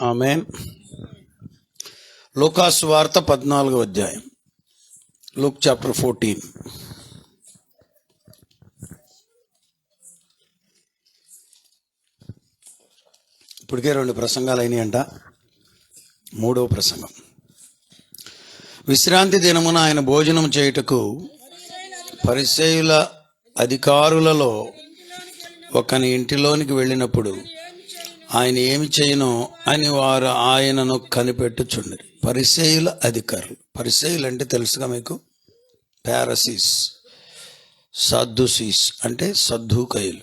ఆమె లూకాసు వార్త పద్నాలుగో అధ్యాయం. Luke chapter fourteen. ఇప్పటికే రెండు ప్రసంగాలు అయినాయంట. మూడవ ప్రసంగం. విశ్రాంతి దినమున ఆయన భోజనం చేయుటకు పరిచయుల అధికారులలో ఒకని ఇంటిలోనికి వెళ్ళినప్పుడు ఆయన ఏమి చేయను అని వారు ఆయనను కనిపెట్టుచుండరు. పరిసేయుల అధికారులు. పరిసేయులు అంటే తెలుసుగా మీకు? పారసీస్ సద్దుసీస్ అంటే సద్దుకయులు.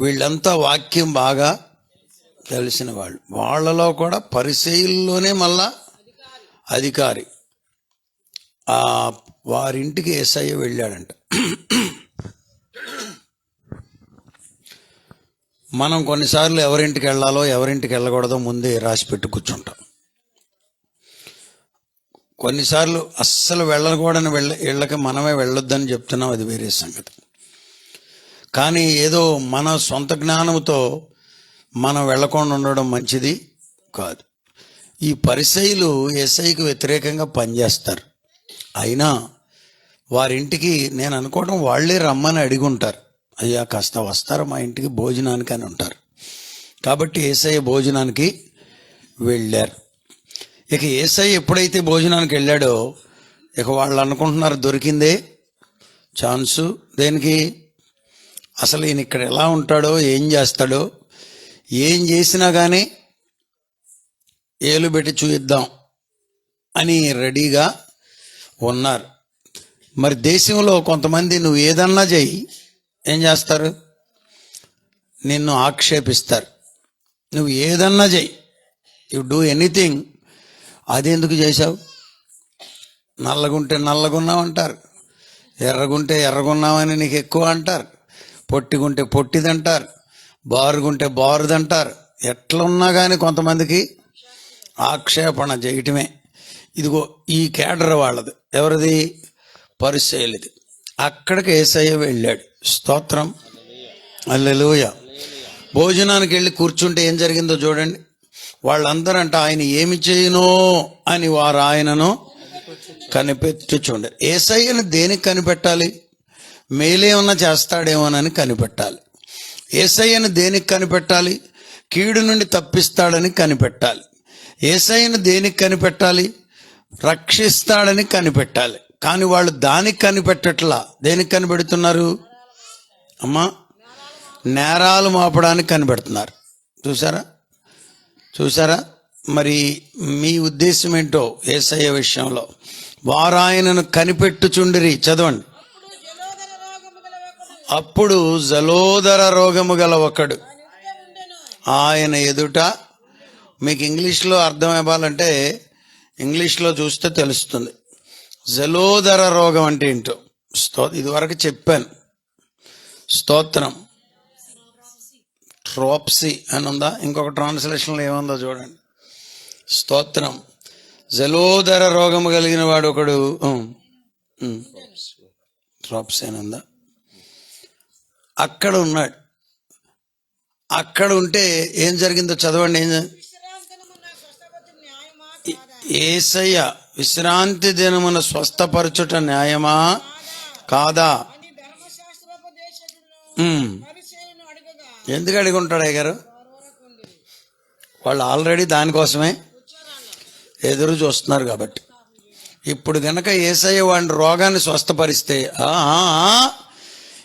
వీళ్ళంతా వాక్యం బాగా తెలిసిన వాళ్ళు. వాళ్ళలో కూడా పరిసేయుల్లోనే మళ్ళా అధికారి. వారింటికి ఏసయ్య వెళ్ళాడంట. మనం కొన్నిసార్లు ఎవరింటికి వెళ్ళాలో ఎవరింటికి వెళ్ళకూడదో ముందే రాసి పెట్టి కూర్చుంటాం. కొన్నిసార్లు అస్సలు వెళ్ళకూడని వెళ్ళ ఇళ్ళకి మనమే వెళ్ళొద్దని చెప్తున్నాం అది వేరే సంగతి. కానీ ఏదో మన సొంత జ్ఞానంతో మనం వెళ్ళకుండా ఉండడం మంచిది కాదు. ఈ పరిసయులు ఎస్ఐకి వ్యతిరేకంగా పనిచేస్తారు. అయినా వారింటికి నేను అనుకోవడం వాళ్ళే రమ్మని అడిగి ఉంటారు అయ్యా కాస్త వస్తారు మా ఇంటికి? భోజనానికి అని ఉంటారు కాబట్టి ఏసయ్య భోజనానికి వెళ్ళారు. ఇక ఏసయ్య ఎప్పుడైతే భోజనానికి వెళ్ళాడో ఇక వాళ్ళు అనుకుంటున్నారు దొరికిందే ఛాన్సు. దేనికి? అసలు ఈయన ఇక్కడ ఎలా ఉంటాడో ఏం చేస్తాడో ఏం చేసినా కానీ ఏలు పెట్టి చూయిద్దాం అని రెడీగా ఉన్నారు. మరి దేశంలో కొంతమంది నువ్వు ఏదన్నా చేయి ఏం చేస్తారు? నిన్ను ఆక్షేపిస్తారు. నువ్వు ఏదన్నా చెయ్యి. You do anything. అదెందుకు చేశావు? నల్లగుంటే నల్లగున్నావు అంటారు ఎర్రగుంటే ఎర్రగున్నామని నీకు ఎక్కువ అంటారు. పొట్టిగుంటే పొట్టిదంటారు. బారుగుంటే బారుదంటారు. ఎట్లున్నా కానీ కొంతమందికి ఆక్షేపణ చేయటమే ఇదిగో ఈ కేడర్ వాళ్ళది. ఎవరిది? పరిశైలిది అక్కడికి ఏసయ్య వెళ్ళాడు. స్తోత్రం. అల్లెలుయ భోజనానికి వెళ్ళి కూర్చుంటే ఏం జరిగిందో చూడండి. వాళ్ళందరూ అంట ఆయన ఏమి చేయనో అని వారు ఆయనను కనిపెట్టుచుండారు ఏసయ్యను దేనికి కనిపెట్టాలి? మేలేమన్నా చేస్తాడేమోనని కనిపెట్టాలి. ఏసయ్యను దేనికి కనిపెట్టాలి? కీడు నుండి తప్పిస్తాడని కనిపెట్టాలి. ఏసయ్యను దేనికి కనిపెట్టాలి? రక్షిస్తాడని కనిపెట్టాలి. కానీ వాళ్ళు దానికి కనిపెట్టట్లా. దేనికి కనిపెడుతున్నారు? అమ్మా నేరాలు మోపడానికి కనిపెడుతున్నారు. చూసారా చూసారా మరి మీ ఉద్దేశం ఏంటో ఏసయ్య విషయంలో? వారు ఆయనను కనిపెట్టుచుండిరి. చదవండి. అప్పుడు జలోదర రోగము గల ఒకడు. ఆయన ఎదుట మీకు ఇంగ్లీష్లో అర్థం ఇవ్వాలంటే ఇంగ్లీష్లో చూస్తే తెలుస్తుంది. జలోదర రోగం అంటే ఏంటో? ఇదివరకు చెప్పాను. స్తోత్రం. ట్రోప్సీ అని ఉందా ఇంకొక ట్రాన్స్లేషన్లో ఏముందో చూడండి. స్తోత్రం. జలోదర రోగము కలిగిన వాడు ఒకడు ట్రోప్సీ అని ఉందా అక్కడ ఉన్నాడు. అక్కడ ఉంటే ఏం జరిగిందో చదవండి ఏం ఏసయ్య విశ్రాంతి దినమున స్వస్థపరచుట న్యాయమా? కాదా? ఎందుకు అడిగి ఉంటాడు అయ్యగారు? వాళ్ళు ఆల్రెడీ దానికోసమే ఎదురు చూస్తున్నారు కాబట్టి. ఇప్పుడు గనక ఏసయ్య వాడిని రోగాన్ని స్వస్థపరిస్తే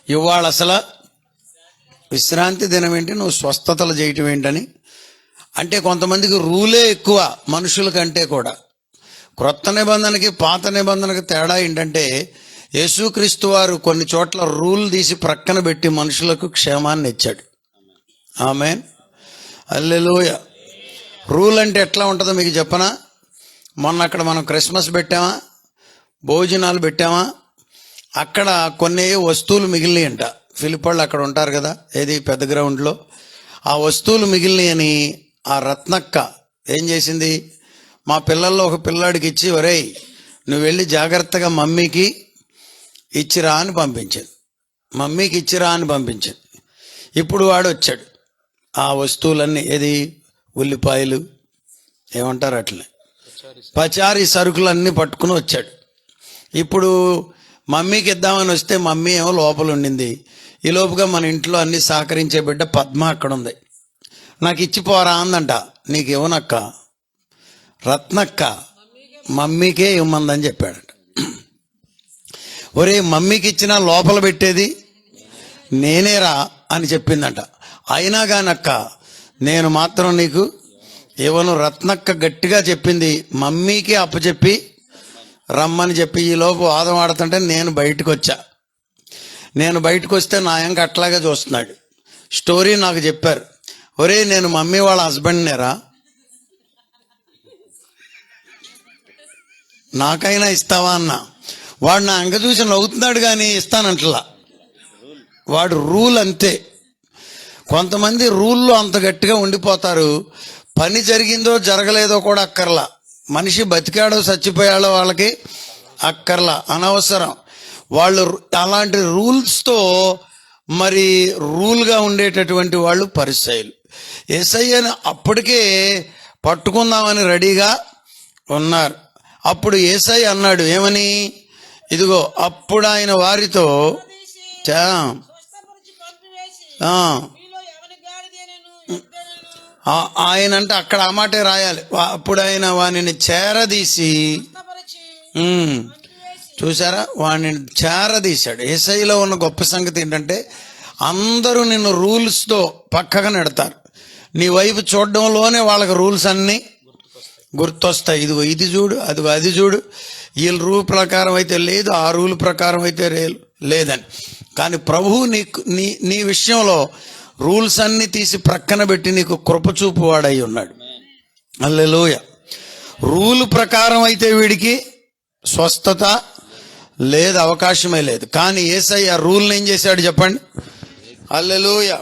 ఇవాళ అసలు విశ్రాంతి దినం ఏంటి? నువ్వు స్వస్థతలు చేయటం ఏంటని? అంటే కొంతమందికి రూలే ఎక్కువ మనుషుల కంటే కూడా. క్రొత్త నిబంధనకి పాత నిబంధనకి తేడా ఏంటంటే యేసుక్రీస్తు వారు కొన్ని చోట్ల రూల్ తీసి ప్రక్కన పెట్టి మనుషులకు క్షేమాన్ని ఇచ్చాడు. ఆమె అల్లెలోయ రూల్ అంటే ఎట్లా ఉంటుందో మీకు చెప్పనా? మొన్న అక్కడ మనం క్రిస్మస్ పెట్టామా? భోజనాలు పెట్టామా? అక్కడ కొన్ని వస్తువులు మిగిలినాయంట. ఫిలిపాళ్ళు అక్కడ ఉంటారు కదా ఏది పెద్ద గ్రౌండ్లో. ఆ వస్తువులు మిగిలినాయని ఆ రత్నక్క ఏం చేసింది? మా పిల్లల్లో ఒక పిల్లాడికి ఇచ్చి ఒరేయ్ నువ్వు వెళ్ళి జాగ్రత్తగా మమ్మీకి ఇచ్చిరా అని పంపించింది మమ్మీకి ఇచ్చిరా అని పంపించింది ఇప్పుడు వాడు వచ్చాడు. ఆ వస్తువులన్నీ ఏది? ఉల్లిపాయలు ఏమంటారు అట్లనే. పచారీ సరుకులు అన్నీ పట్టుకుని వచ్చాడు. ఇప్పుడు మమ్మీకి ఇద్దామని వస్తే మమ్మీ ఏమో లోపల ఉండింది. ఈ లోపుగా మన ఇంట్లో అన్ని సహకరించే బిడ్డ పద్మ అక్కడ ఉంది నాకు ఇచ్చిపోరా అందంట. నీకు ఇవ్వనక్క రత్నక్క. మమ్మీకే ఇవ్వమందని చెప్పాడంట. ఒరే మమ్మీకి ఇచ్చిన లోపల పెట్టేది నేనేరా అని చెప్పిందంట. అయినా కానక్క నేను మాత్రం నీకు ఇవ్వను రత్నక్క గట్టిగా చెప్పింది మమ్మీకి అప్పచెప్పి రమ్మని చెప్పి ఈలోపు వాదం ఆడుతుంటే నేను బయటకు వచ్చా నేను బయటకు వస్తే నా ఎంక అట్లాగే చూస్తున్నాడు. స్టోరీ నాకు చెప్పారు. ఒరే నేను మమ్మీ వాళ్ళ హస్బెండ్నేరా? నాకైనా ఇస్తావా అన్నా? వాడు నా అంగ చూసి నవ్వుతున్నాడు కానీ ఇస్తానంటలా. వాడు రూల్ అంతే. కొంతమంది రూల్లో అంత గట్టిగా ఉండిపోతారు. పని జరిగిందో జరగలేదో కూడా అక్కర్లా. మనిషి బతికాడో చచ్చిపోయాడో వాళ్ళకి అక్కర్లా. అనవసరం. వాళ్ళు అలాంటి రూల్స్తో మరి రూల్గా ఉండేటటువంటి వాళ్ళు పరిచయలు ఎస్ఐని అప్పటికే పట్టుకుందామని రెడీగా ఉన్నారు. అప్పుడు ఏసై అన్నాడు ఏమని? ఇదిగో అప్పుడు ఆయన వారితో ఆయన అంటే అక్కడ ఆ మాటే రాయాలి. వా- అప్పుడు ఆయన వానిని చేరదీసి చూసారా వాడిని చేరదీశాడు. ఏసైలో ఉన్న గొప్ప సంగతి ఏంటంటే అందరూ నిన్ను రూల్స్తో పక్కగా నెడతారు. నీ వైపు చూడడంలోనే వాళ్ళకి రూల్స్ అన్నీ గుర్తొస్తాయి ఇదిగో ఇది చూడు అదిగో అది చూడు. వీళ్ళ రూల్ ప్రకారం అయితే లేదు ఆ రూల్ ప్రకారం అయితే లేదని. కానీ ప్రభువు నీకు నీ నీ విషయంలో రూల్స్ అన్నీ తీసి ప్రక్కన పెట్టి నీకు కృపచూపు వాడై ఉన్నాడు. అల్లెలోయ రూల్ ప్రకారం అయితే వీడికి స్వస్థత లేదు అవకాశమే లేదు. కానీ ఏసయ్య రూల్ని ఏం చేశాడు చెప్పండి? అల్లెలోయ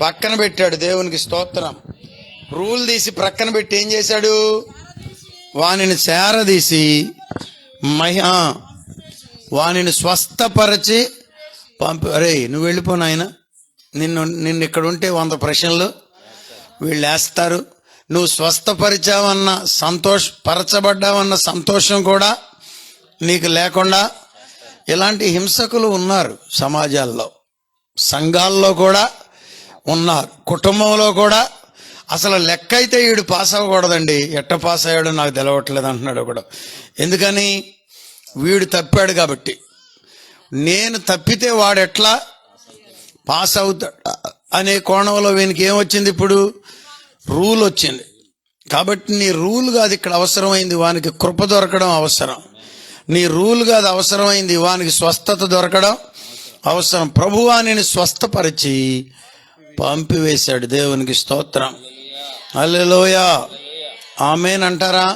పక్కన పెట్టాడు దేవునికి స్తోత్రం. రూల్ తీసి ప్రక్కన పెట్టి ఏం చేశాడు? వానిని చేరదీసి మహా వానిని స్వస్థపరచి పంపి అరే నువ్వు వెళ్ళిపో నాయన. నిన్ను నిన్ను ఇక్కడ ఉంటే వంద ప్రశ్నలు. వీళ్ళు వేస్తారు. నువ్వు స్వస్థపరిచావన్న సంతోష పరచబడ్డావన్న సంతోషం కూడా నీకు లేకుండా ఇలాంటి హింసకులు ఉన్నారు సమాజాల్లో. సంఘాల్లో కూడా ఉన్నారు. కుటుంబంలో కూడా అసలు లెక్క అయితే వీడు పాస్ అవ్వకూడదండి. ఎట్ట పాస్ అయ్యాడో నాకు తెలవట్లేదు అంటున్నాడు ఒకడు. ఎందుకని? వీడు తప్పాడు కాబట్టి. నేను తప్పితే వాడు ఎట్లా? పాస్ అవుతాడు. అనే కోణంలో వీనికి ఏమొచ్చింది ఇప్పుడు? రూల్ వచ్చింది. కాబట్టి నీ రూల్ కాదు ఇక్కడ అవసరమైంది వానికి కృప దొరకడం అవసరం. నీ రూల్ కాదు అవసరమైంది వానికి స్వస్థత దొరకడం అవసరం. ప్రభువానిని స్వస్థపరిచి పంపివేశాడు దేవునికి స్తోత్రం. అల్లెలోయ ఆమెన్ అంటారా?